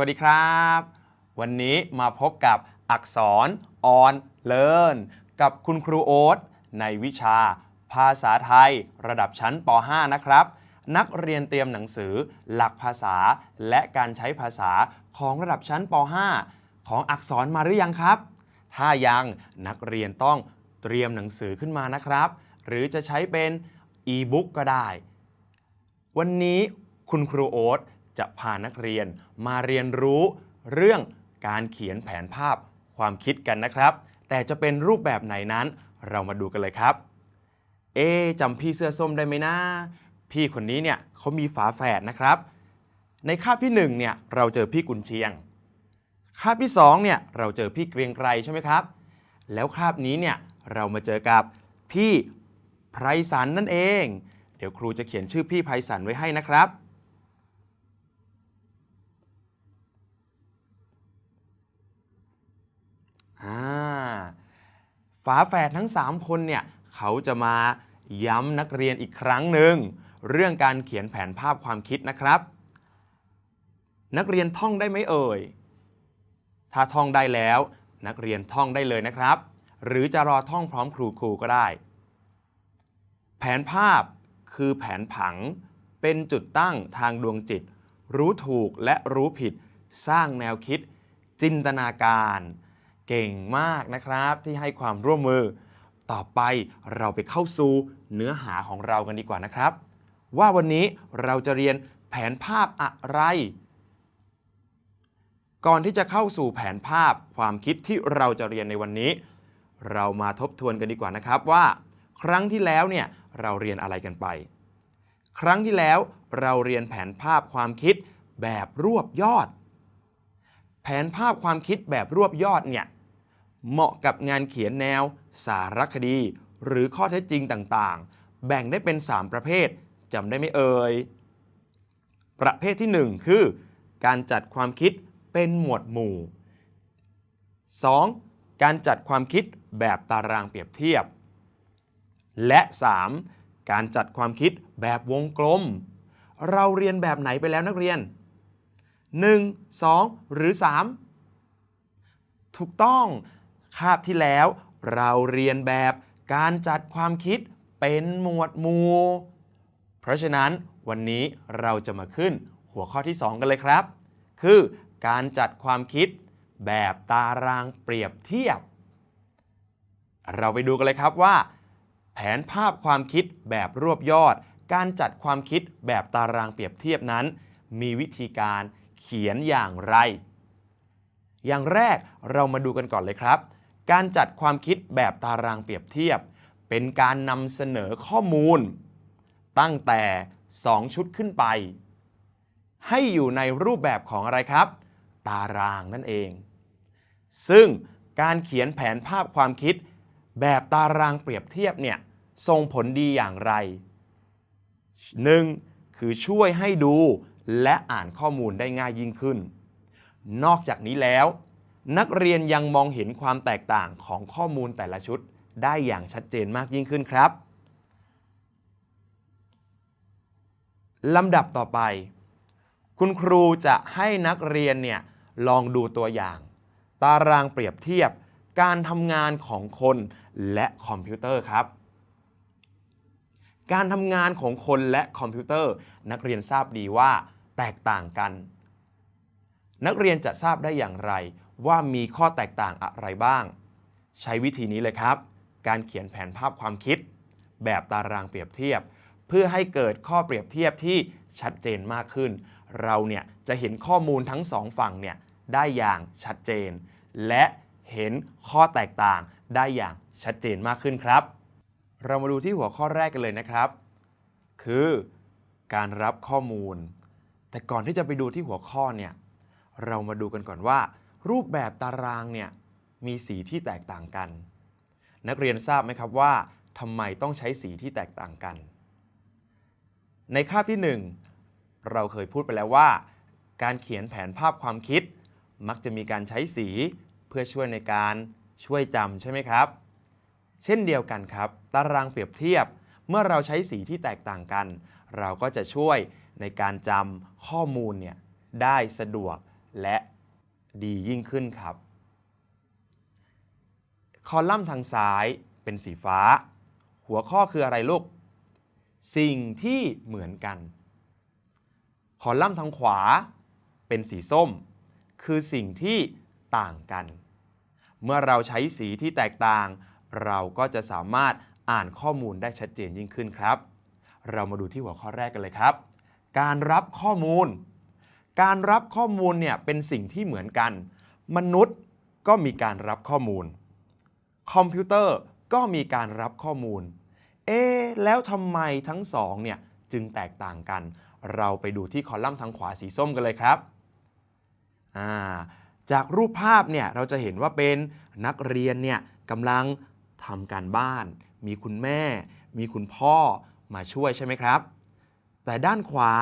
สวัสดีครับ วันนี้มาพบกับอักษร on learn กับคุณครูโอ๊ตในวิชา ภาษาไทย ระดับชั้นป .5 นะครับ นักเรียนเตรียมหนังสือ หลักภาษา และการใช้ภาษาของระดับชั้นป .5 ของอักษรมาหรือยังครับ ถ้ายังนักเรียนต้องเตรียมหนังสือขึ้นมานะครับ หรือจะใช้เป็นอีบุ๊กก็ได้ วันนี้คุณครูโอ๊ต จะพานักเรียนมาเรียนรู้เรื่องการเขียนแผนภาพความคิดกันนะครับ แต่จะเป็นรูปแบบไหนนั้นเรามาดูกันเลยครับ เอ๊จำพี่เสื้อส้มได้ไหมนะ พี่คนนี้เนี่ยเขามีฝาแฝดนะครับ ในคาบที่หนึ่งเนี่ยเราเจอพี่กุนเชียง คาบที่สองเนี่ยเราเจอพี่เกรียงไกรใช่ไหมครับ แล้วคาบนี้เนี่ยเรามาเจอกับพี่ไพรสันนั่นเอง เดี๋ยวครูจะเขียนชื่อพี่ไพศาลไว้ให้นะครับ อ่าฝาแฝดทั้ง 3 คนเนี่ยเขาจะมาย้ำนักเรียนอีกครั้งหนึ่งเรื่องการเขียนแผนภาพความคิดนะครับ นักเรียนท่องได้ไหมเอ่ย ถ้าท่องได้แล้ว นักเรียนท่องได้เลยนะครับ หรือจะรอท่องพร้อมครูครูก็ได้ แผนภาพคือแผนผังเป็นจุดตั้งทางดวงจิต รู้ถูกและรู้ผิด สร้างแนวคิด จินตนาการ เก่งมากนะครับที่ให้ความร่วมมือ ต่อไปเราไปเข้าสู่เนื้อหาของเรากันดีกว่านะครับ ว่าวันนี้เราจะเรียนแผนภาพอะไร ก่อนที่จะเข้าสู่แผนภาพความคิดที่เราจะเรียนในวันนี้ เรามาทบทวนกันดีกว่านะครับว่า ครั้งที่แล้วเนี่ยเราเรียนอะไรกันไป ครั้งที่แล้วเราเรียนแผนภาพความคิดแบบรวบยอด แผนภาพความคิดแบบรวบยอดเนี่ย เหมาะกับงานเขียนแนว สารคดี หรือข้อเท็จจริงต่างๆ แบ่งได้เป็น 3 ประเภทจำได้ไหมเอ่ย ประเภทที่ 1 คือ การจัดความคิดเป็นหมวดหมู่ 2. การจัดความคิดแบบตารางเปรียบเทียบ และ 3. การจัดความคิดแบบวงกลม เราเรียนแบบไหนไปแล้วนักเรียน 1 2 หรือ 3 ถูกต้อง คาบที่แล้ว เราเรียนแบบการจัดความคิดเป็นหมวดหมู่ เพราะฉะนั้นวันนี้เราจะมาขึ้นหัวข้อที่ 2 กันเลยครับ คือการจัดความคิดแบบตารางเปรียบเทียบ เราไปดูกันเลยครับว่า แผนภาพความคิดแบบรวบยอด การจัดความคิดแบบตารางเปรียบเทียบนั้น มีวิธีการเขียนอย่างไร อย่างแรกเรามาดูกันก่อนเลยครับ การจัดความคิดแบบตารางเปรียบเทียบ เป็นการนำเสนอข้อมูล ตั้งแต่ 2 ชุดขึ้นไป ให้อยู่ในรูปแบบของอะไรครับ ตารางนั่นเอง ซึ่งการเขียนแผนภาพความคิด แบบตารางเปรียบเทียบเนี่ยส่งผลดีอย่างไร 1. คือช่วยให้ดูและอ่านข้อมูลได้ง่ายยิ่งขึ้น นอกจากนี้แล้ว นักเรียนยังมองเห็นความแตกต่างของข้อมูลแต่ละชุดได้อย่างชัดเจนมากยิ่งขึ้นครับลำดับต่อไป คุณครูจะให้นักเรียนเนี่ยลองดูตัวอย่าง ตารางเปรียบเทียบการทำงานของคนและคอมพิวเตอร์ครับ การทำงานของคนและคอมพิวเตอร์ นักเรียนทราบดีว่า แตกต่างกัน นักเรียนจะทราบได้อย่างไร ว่ามีข้อแตกต่างอะไรบ้าง ใช้วิธีนี้เลยครับ การเขียนแผนภาพความคิด แบบตารางเปรียบเทียบ เพื่อให้เกิดข้อเปรียบเทียบที่ชัดเจนมากขึ้น เราเนี่ยจะเห็นข้อมูลทั้งสองฝั่งเนี่ยได้อย่างชัดเจน และเห็นข้อแตกต่างได้อย่างชัดเจนมากขึ้นครับ เรามาดูที่หัวข้อแรกกันเลยนะครับ คือการรับข้อมูล แต่ก่อนที่จะไปดูที่หัวข้อเนี่ย เรามาดูกันก่อนว่า รูปแบบตารางเนี่ยมีสีที่แตกต่างกัน นักเรียนทราบไหมครับว่าทำไมต้องใช้สีที่แตกต่างกัน ในคาบที่ 1 เราเคยพูดไปแล้วว่า การเขียนแผนภาพความคิด มักจะมีการใช้สีเพื่อช่วยในการช่วยจำใช่ไหมครับ เช่นเดียวกันครับ ตารางเปรียบเทียบ เมื่อเราใช้สีที่แตกต่างกัน เราก็จะช่วยในการจำข้อมูลเนี่ยได้สะดวก และดียิ่งขึ้นครับ คอลัมน์ทางซ้ายเป็นสีฟ้า หัวข้อคืออะไรลูก สิ่งที่เหมือนกัน คอลัมน์ทางขวาเป็นสีส้ม คือสิ่งที่ต่างกัน เมื่อเราใช้สีที่แตกต่าง เราก็จะสามารถอ่านข้อมูลได้ชัดเจนยิ่งขึ้นครับ เรามาดูที่หัวข้อแรกกันเลยครับ การรับข้อมูล การรับข้อมูลเนี่ยเป็นสิ่งที่เหมือนกัน มนุษย์ก็มีการรับข้อมูล คอมพิวเตอร์ก็มีการรับข้อมูล เอ๊แล้วทำไมทั้งสองเนี่ยจึงแตกต่างกัน เราไปดูที่คอลัมน์ทางขวาสีส้มกันเลยครับอ่าจากรูปภาพเนี่ยเราจะเห็นว่าเป็นนักเรียนเนี่ยกำลังทำการบ้าน มีคุณแม่ มีคุณพ่อมาช่วยใช่ไหมครับ แต่ด้านขวา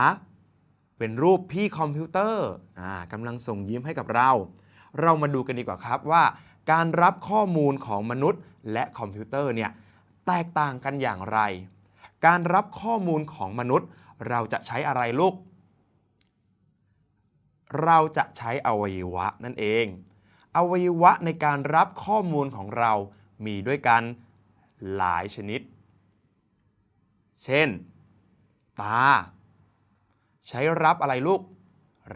เป็นรูปพี่คอมพิวเตอร์กำลังส่งยิ้มให้กับเรา เรามาดูกันดีกว่าครับว่า การรับข้อมูลของมนุษย์และคอมพิวเตอร์เนี่ยแตกต่างกันอย่างไร การรับข้อมูลของมนุษย์ เราจะใช้อะไรลูก เราจะใช้อวัยวะนั่นเอง อวัยวะในการรับข้อมูลของเรามีด้วยกันหลายชนิด เช่น ตา ใช้รับอะไรลูก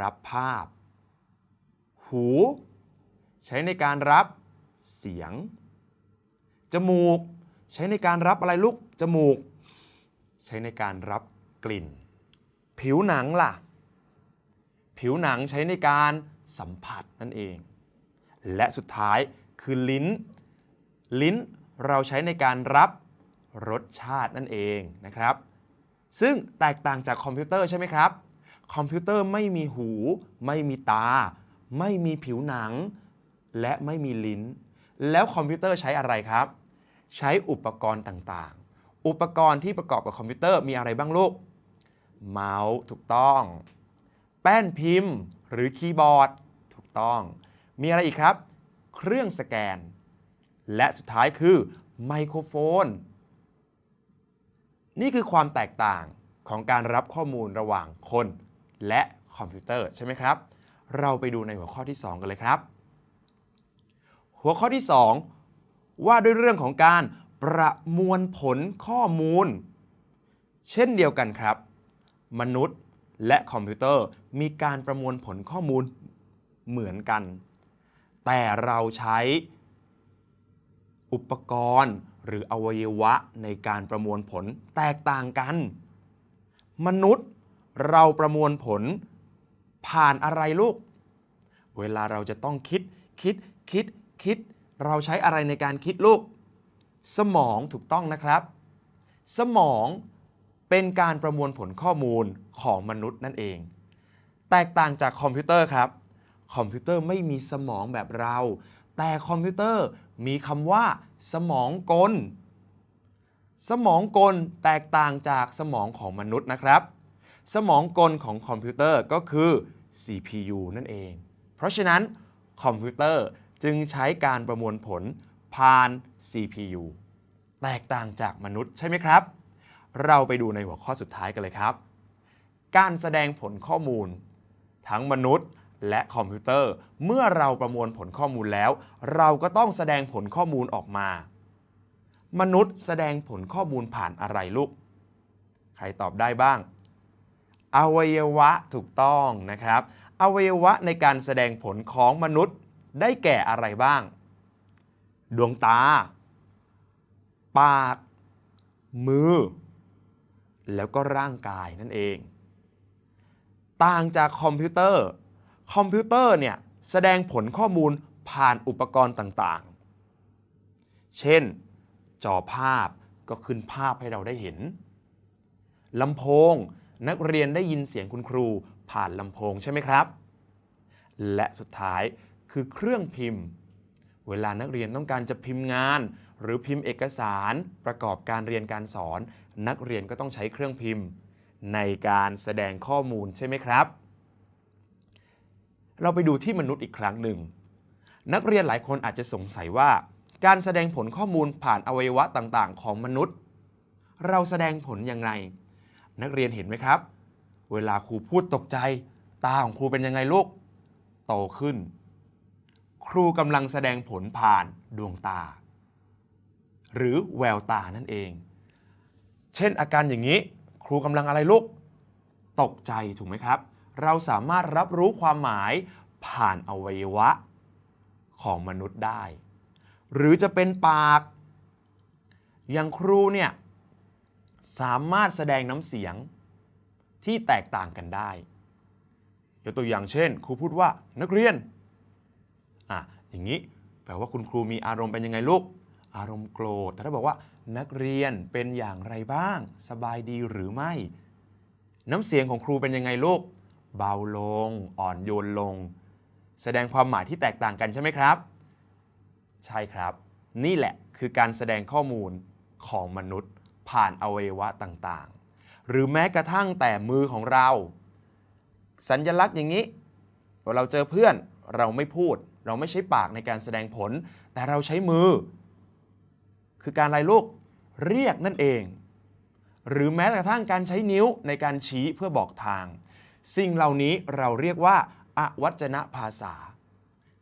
รับภาพ หู ใช้ในการรับเสียง จมูก ใช้ในการรับอะไรลูก จมูก ใช้ในการรับกลิ่น ผิวหนังล่ะ ผิวหนังใช้ในการสัมผัสนั่นเอง และสุดท้ายคือลิ้น ลิ้นเราใช้ในการรับรสชาตินั่นเองนะครับ ซึ่งแตกต่างจากคอมพิวเตอร์ใช่ไหมครับ คอมพิวเตอร์ไม่มีหู ไม่มีตา ไม่มีผิวหนัง และไม่มีลิ้น แล้วคอมพิวเตอร์ใช้อะไรครับ ใช้อุปกรณ์ต่างๆ อุปกรณ์ที่ประกอบกับคอมพิวเตอร์มีอะไรบ้างลูก เมาส์ถูกต้อง แป้นพิมพ์ หรือคีย์บอร์ด ถูกต้อง มีอะไรอีกครับ เครื่องสแกน และสุดท้ายคือไมโครโฟน นี่คือความแตกต่างของการรับข้อมูลระหว่างคนและคอมพิวเตอร์ใช่ไหมครับ เราไปดูในหัวข้อที่ 2 กันเลยครับ หัวข้อที่ 2 ว่าด้วยเรื่องของการประมวลผลข้อมูล เช่นเดียวกันครับ มนุษย์และคอมพิวเตอร์มีการประมวลผลข้อมูลเหมือนกัน แต่เราใช้ อุปกรณ์หรืออวัยวะในการประมวลผลแตกต่างกัน มนุษย์เราประมวลผลผ่านอะไรลูก เวลาเราจะต้องคิดคิดคิดคิด เราใช้อะไรในการคิดลูก สมองถูกต้องนะครับ สมองเป็นการประมวลผลข้อมูลของมนุษย์นั่นเอง แตกต่างจากคอมพิวเตอร์ครับ คอมพิวเตอร์ไม่มีสมองแบบเรา แต่คอมพิวเตอร์ มีคำว่า สมองกล สมองกลแตกต่างจากสมองของมนุษย์นะครับ สมองกลของคอมพิวเตอร์ก็คือ CPU นั่นเอง เพราะฉะนั้นคอมพิวเตอร์จึงใช้การประมวลผลผ่าน CPU แตกต่างจากมนุษย์ใช่ไหมครับ เราไปดูในหัวข้อสุดท้ายกันเลยครับ การแสดงผลข้อมูล ทั้งมนุษย์ และคอมพิวเตอร์ เมื่อเราประมวลผลข้อมูลแล้ว เราก็ต้องแสดงผลข้อมูลออกมา มนุษย์แสดงผลข้อมูลผ่านอะไรลูก ใครตอบได้บ้าง อวัยวะถูกต้องนะครับ อวัยวะในการแสดงผลของมนุษย์ได้แก่อะไรบ้าง ดวงตา ปาก มือ แล้วก็ร่างกายนั่นเอง ต่างจากคอมพิวเตอร์ คอมพิวเตอร์เนี่ยแสดงผลข้อมูลผ่านอุปกรณ์ต่างๆ เช่น จอภาพก็ขึ้นภาพให้เราได้เห็นลำโพงนักเรียนได้ยินเสียงคุณครูผ่านลำโพงใช่ไหมครับ และสุดท้ายคือเครื่องพิมพ์ เวลานักเรียนต้องการจะพิมพ์งาน หรือพิมพ์เอกสารประกอบการเรียนการสอน นักเรียนก็ต้องใช้เครื่องพิมพ์ ในการแสดงข้อมูลใช่ไหมครับ เราไปดูที่มนุษย์อีกครั้งหนึ่ง นักเรียนหลายคนอาจจะสงสัยว่า การแสดงผลข้อมูลผ่านอวัยวะต่างๆ ของมนุษย์ เราแสดงผลอยังไงนักเรียนเห็นไหมครับ เวลาครูพูดตกใจ ตาของครูเป็นยังไงลูก โตขึ้น ครูกำลังแสดงผลผ่านดวงตา หรือแววตานั่นเอง เช่นอาการอย่างนี้ ครูกำลังอะไรลูก ตกใจถูกไหมครับ เราสามารถรับรู้ความหมายผ่านอวัยวะของมนุษย์ได้ หรือจะเป็นปาก อย่างครูเนี่ยสามารถแสดงน้ำเสียงที่แตกต่างกันได้ ยกตัวอย่างเช่น ครูพูดว่านักเรียน อะ อย่างนี้แปลว่าคุณครูมีอารมณ์เป็นยังไงลูก อารมณ์โกรธ แต่ถ้าบอกว่า นักเรียนเป็นอย่างไรบ้าง สบายดีหรือไม่ น้ำเสียงของครูเป็นยังไงลูก เบาลง อ่อนโยนลง แสดงความหมายที่แตกต่างกันใช่ไหมครับ ใช่ครับ นี่แหละคือการแสดงข้อมูลของมนุษย์ผ่านอวัยวะต่างๆ หรือแม้กระทั่งแต่มือของเรา สัญญลักษณ์อย่างนี้เวลาเราเจอเพื่อนเราไม่พูด เราไม่ใช้ปากในการแสดงผล แต่เราใช้มือ คือการอะไรลูกเรียกนั่นเอง หรือแม้กระทั่งการใช้นิ้วในการชี้เพื่อบอกทาง สิ่งเหล่านี้เราเรียกว่าอวัจนภาษา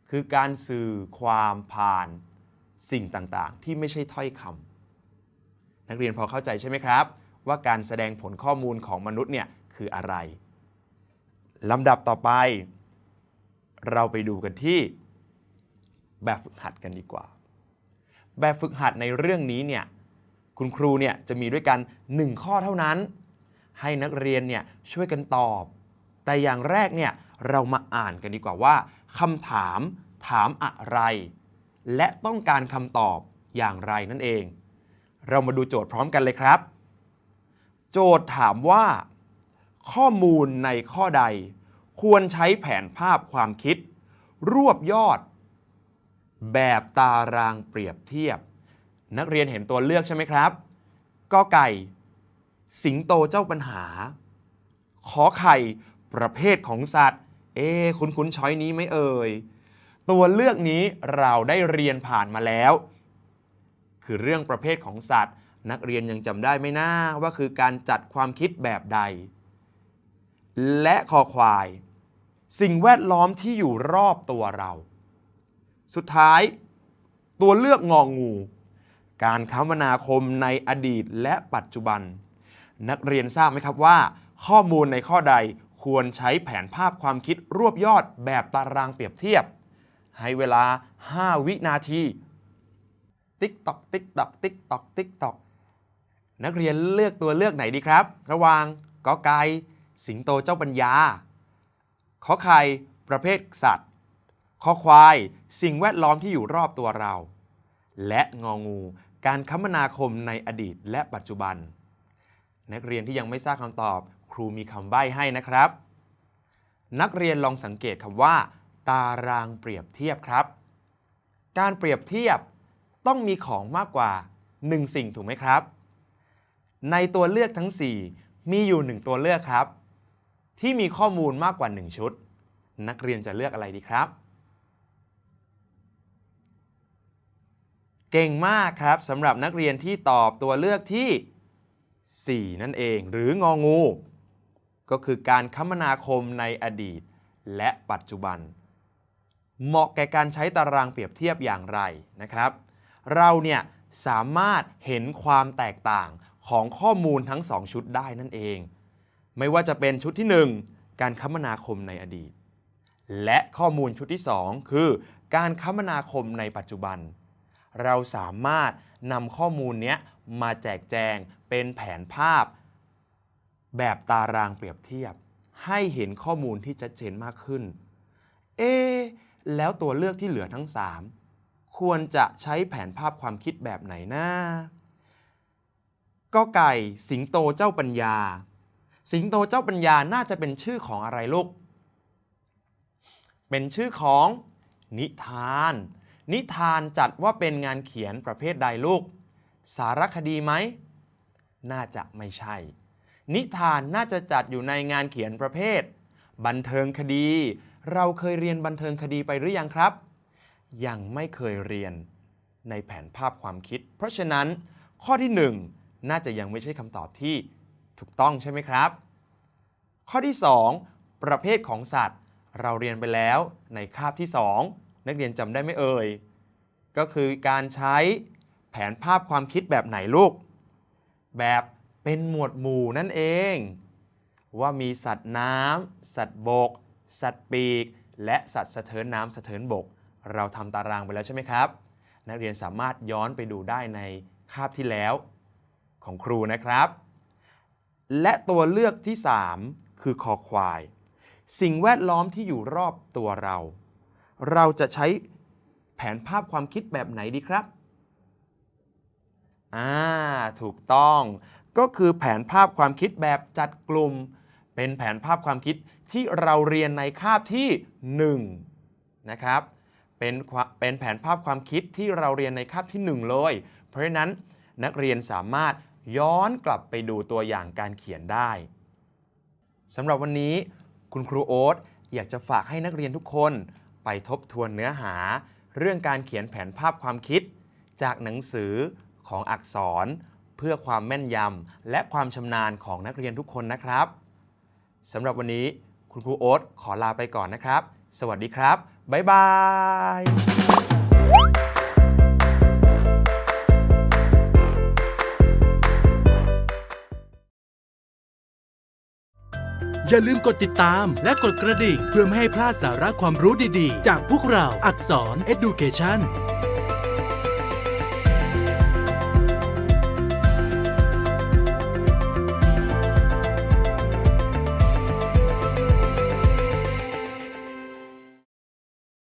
คือการสื่อความผ่านสิ่งต่างๆ ที่ไม่ใช่ถ้อยคำนักเรียนพอเข้าใจใช่ไหมครับ ว่าการแสดงผลข้อมูลของมนุษย์เนี่ยคืออะไรลำดับต่อไป เราไปดูกันที่แบบฝึกหัดกันดีกว่า แบบฝึกหัดในเรื่องนี้เนี่ยคุณครูเนี่ยจะมีด้วยกัน 1 ข้อเท่านั้น ให้นักเรียนเนี่ยช่วยกันตอบ แต่อย่างแรกเนี่ยเรามาอ่านกันดีกว่าว่าคำถามถามอะไร และต้องการคำตอบอย่างไรนั่นเอง เรามาดูโจทย์พร้อมกันเลยครับ โจทย์ถามว่า ข้อมูลในข้อใด ควรใช้แผนภาพความคิด รวบยอด แบบตารางเปรียบเทียบ นักเรียนเห็นตัวเลือกใช่ไหมครับกอไก่ สิงโตเจ้าปัญหา ขอไข่ ประเภทของสัตว์ เอ๊ะคุ้คุ้นๆช้อยนี้ไหมเอ่ย ตัวเลือกนี้เราได้เรียนผ่านมาแล้ว คือเรื่องประเภทของสัตว์ นักเรียนยังจำได้ไหมนะว่าคือการจัดความคิดแบบใด และคอควาย สิ่งแวดล้อมที่อยู่รอบตัวเรา สุดท้าย ตัวเลือกงองูการคมนาคมในอดีตและปัจจุบัน นักเรียนทราบไหมครับว่า ข้อมูลในข้อใด ควรใช้แผนภาพความคิดรวบยอดแบบตารางเปรียบเทียบ ให้เวลา 5 วินาที ติ๊กตอกติ๊กตอกติ๊กตอกติ๊กตอกนักเรียนเลือกตัวเลือกไหนดีครับ ระหว่างกอไก่สิงโตเจ้าปัญญา ขอไข่ประเภทสัตว์ ขอควาย สิ่งแวดล้อมที่อยู่รอบตัวเรา และงองู การคมนาคมในอดีตและปัจจุบัน นักเรียนที่ยังไม่ทราบคำตอบ รูมีคำใบ้ให้นะครับ นักเรียนลองสังเกตคำว่า ตารางเปรียบเทียบครับ การเปรียบเทียบต้องมีของมากกว่า 1 สิ่งถูกไหมครับ ในตัวเลือกทั้ง 4 มีอยู่ 1 ตัวเลือกครับ ที่มีข้อมูลมากกว่า 1 ชุด นักเรียนจะเลือกอะไรดีครับ เก่งมากครับสำหรับนักเรียนที่ตอบตัวเลือกที่ 4 นั่นเอง หรืององู ก็คือการคมนาคมในอดีต และปัจจุบัน เหมาะแก่การใช้ตารางเปรียบเทียบอย่างไรนะครับ เราเนี่ยสามารถเห็นความแตกต่างของข้อมูลทั้ง 2 ชุดได้นั่นเอง ไม่ว่าจะเป็นชุดที่ 1 การคมนาคมในอดีต และข้อมูลชุดที่ 2 คือ การคมนาคมในปัจจุบัน เราสามารถนำข้อมูลเนี้ยมาแจกแจงเป็นแผนภาพ แบบตารางเปรียบเทียบ ให้เห็นข้อมูลที่ชัดเจนมากขึ้น เอ๊แล้วตัวเลือกที่เหลือทั้ง 3 ควรจะใช้แผนภาพความคิดแบบไหนนะก็ไก่สิงโตเจ้าปัญญา สิงโตเจ้าปัญญาน่าจะเป็นชื่อของอะไรลูก เป็นชื่อของนิทาน นิทานจัดว่าเป็นงานเขียนประเภทใดลูก สารคดีไหม น่าจะไม่ใช่ นิทานน่าจะจัดอยู่ในงานเขียนประเภท บันเทิงคดี เราเคยเรียนบันเทิงคดีไปหรือยังครับ ยังไม่เคยเรียนในแผนภาพความคิด เพราะฉะนั้นข้อที่ 1 น่าจะยังไม่ใช่คำตอบที่ถูกต้องใช่ไหมครับ ข้อที่ 2 ประเภทของสัตว์ เราเรียนไปแล้วในคาบที่ 2 นักเรียนจำได้ไหมเอ่ย ก็คือการใช้แผนภาพความคิดแบบไหนลูก แบบ เป็นหมวดหมู่นั่นเอง ว่ามีสัตว์น้ำสัตว์บก สัตว์ปีก และสัตว์สะเทินน้ำสะเทินบก เราทำตารางไปแล้วใช่ไหมครับ นักเรียนสามารถย้อนไปดูได้ในคาบที่แล้วของครูนะครับ และตัวเลือกที่ 3 คือคอควาย สิ่งแวดล้อมที่อยู่รอบตัวเรา เราจะใช้แผนภาพความคิดแบบไหนดีครับ อ่า ถูกต้อง ก็คือแผนภาพความคิดแบบจัดกลุ่ม เป็นแผนภาพความคิดที่เราเรียนในคาบที่1นะครับเป็นเป็นแผนภาพความคิดที่เราเรียนในคาบที่ 1 เลย เพราะฉะนั้นนักเรียนสามารถย้อนกลับไปดูตัวอย่างการเขียนได้สำหรับวันนี้คุณครูโอ๊ตอยากจะฝากให้นักเรียนทุกคนไปทบทวนเนื้อหา เรื่องการเขียนแผนภาพความคิด จากหนังสือของอักษร เพื่อความแม่นยำและความชำนาญของนักเรียนทุกคนนะครับสำหรับวันนี้คุณครูโอ๊ตขอลาไปก่อนนะครับ สวัสดีครับ บ๊ายบายอย่าลืมกดติดตามและกดกระดิ่งเพื่อไม่ให้พลาดสาระความรู้ดีๆ จากพวกเราอักษร Education